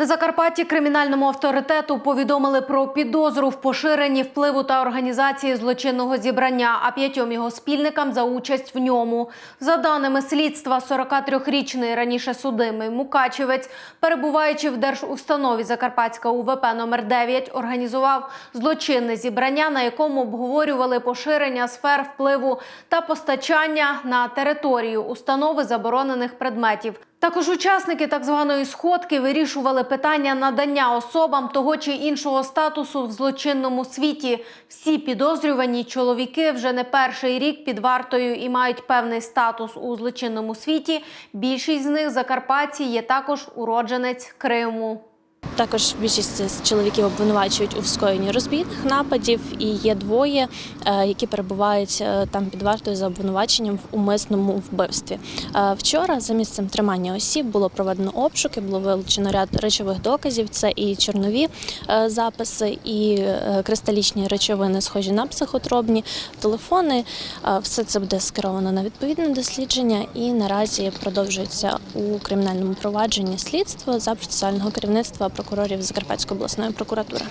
На Закарпатті кримінальному авторитету повідомили про підозру в поширенні впливу та організації злочинного зібрання, а п'ятьом його спільникам за участь в ньому. За даними слідства, 43-річний раніше судимий Мукачевець, перебуваючи в держустанові Закарпатська УВП номер 9 організував злочинне зібрання, на якому обговорювали поширення сфер впливу та постачання на територію установи заборонених предметів. Також учасники так званої сходки вирішували питання надання особам того чи іншого статусу в злочинному світі. Всі підозрювані чоловіки вже не перший рік під вартою і мають певний статус у злочинному світі. Більшість з них закарпатці є також уродженець Криму. Також більшість з чоловіків обвинувачують у скоєнні розбійних нападів, і є двоє, е, які перебувають е, там під вартою за обвинуваченням в умисному вбивстві. Е, Вчора за місцем тримання осіб було проведено обшуки, було вилучено ряд речових доказів. Це і чорнові записи, і кристалічні речовини, схожі на психотробні, телефони. Все це буде скеровано на відповідне дослідження, і наразі продовжується у кримінальному провадженні слідство за процесуального керівництва прокурорів Закарпатської обласної прокуратури.